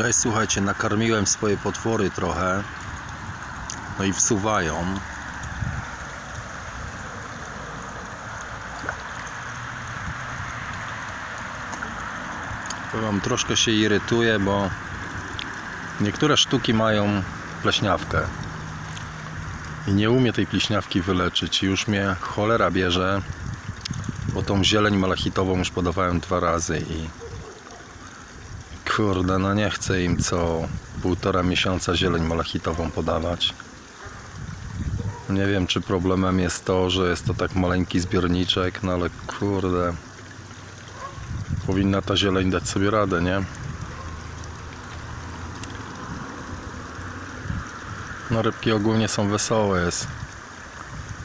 Cześć, słuchajcie, nakarmiłem swoje potwory trochę. No i wsuwają. Powiem, troszkę się irytuję, bo niektóre sztuki mają pleśniawkę. I nie umie tej pleśniawki wyleczyć. Już mnie cholera bierze, bo tą zieleń malachitową już podawałem dwa razy i Kurde, no nie chcę im co półtora miesiąca zieleń malachitową podawać. Nie wiem, czy problemem jest to, że jest to tak maleńki zbiorniczek, no ale kurde. Powinna ta zieleń dać sobie radę, nie? No rybki ogólnie są wesołe, jest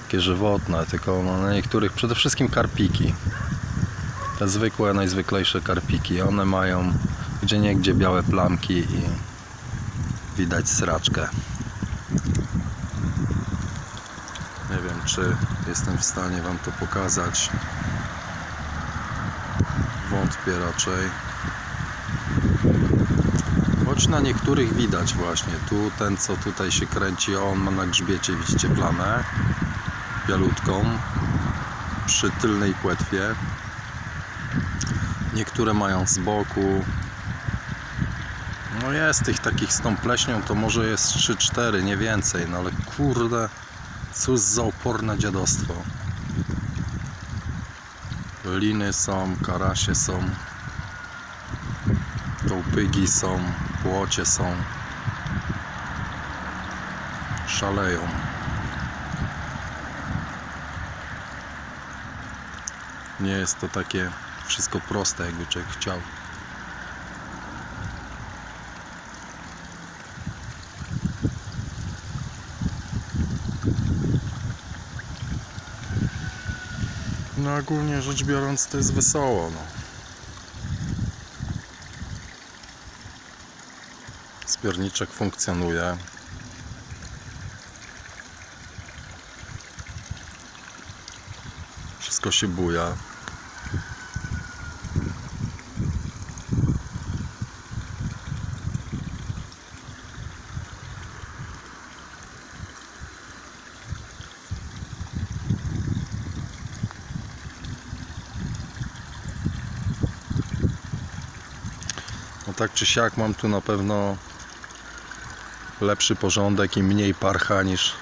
takie żywotne, tylko no, na niektórych, przede wszystkim karpiki. Te zwykłe, najzwyklejsze karpiki, one mają gdzie niegdzie białe plamki i widać sraczkę. Nie wiem, czy jestem w stanie Wam to pokazać. Wątpię raczej. Choć na niektórych widać właśnie. Tu ten, co tutaj się kręci, on ma na grzbiecie, widzicie plamę bialutką przy tylnej płetwie. Niektóre mają z boku, no jest tych takich z tą pleśnią, to może jest 3-4, nie więcej, no ale kurde, cóż za oporne dziadostwo. Liny są, karasie są, kołpygi są, płocie są. Szaleją. Nie jest to takie wszystko proste, jakby człowiek chciał. No ogólnie rzecz biorąc to jest wesoło no. Zbiorniczek funkcjonuje Wszystko się buja tak czy siak mam tu na pewno lepszy porządek i mniej parcha niż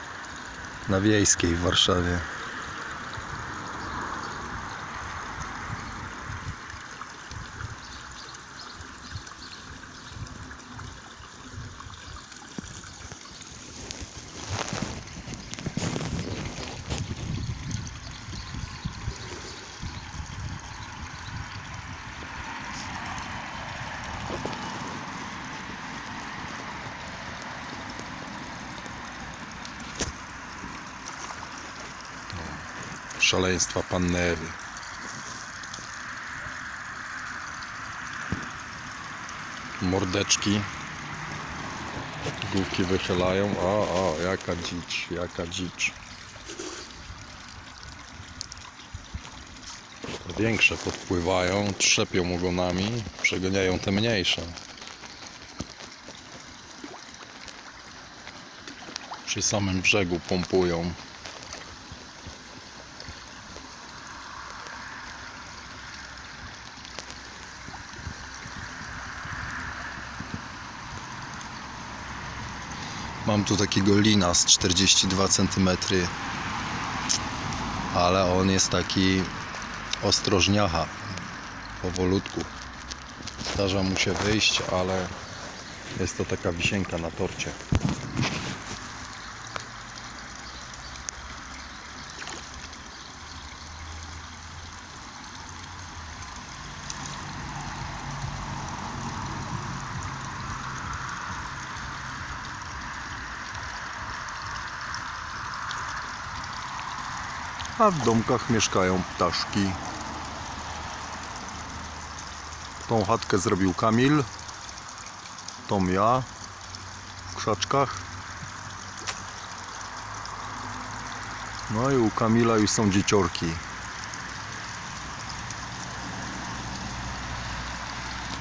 na wiejskiej w Warszawie. Szaleństwa panny Ewy. Mordeczki. Główki wychylają. O, o, jaka dzicz, jaka dzicz. Większe podpływają, trzepią ogonami, przeganiają te mniejsze. Przy samym brzegu pompują. Mam tu takiego lina z 42 cm, ale on jest taki ostrożniacha, powolutku. Zdarza mu się wyjść, ale jest to taka wisienka na torcie. A w domkach mieszkają ptaszki. Tą chatkę zrobił Kamil. Tą ja. W krzaczkach. No i u Kamila już są dzieciorki.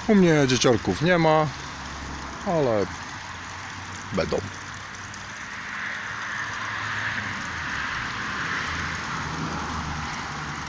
U mnie dzieciorków nie ma. ale będą.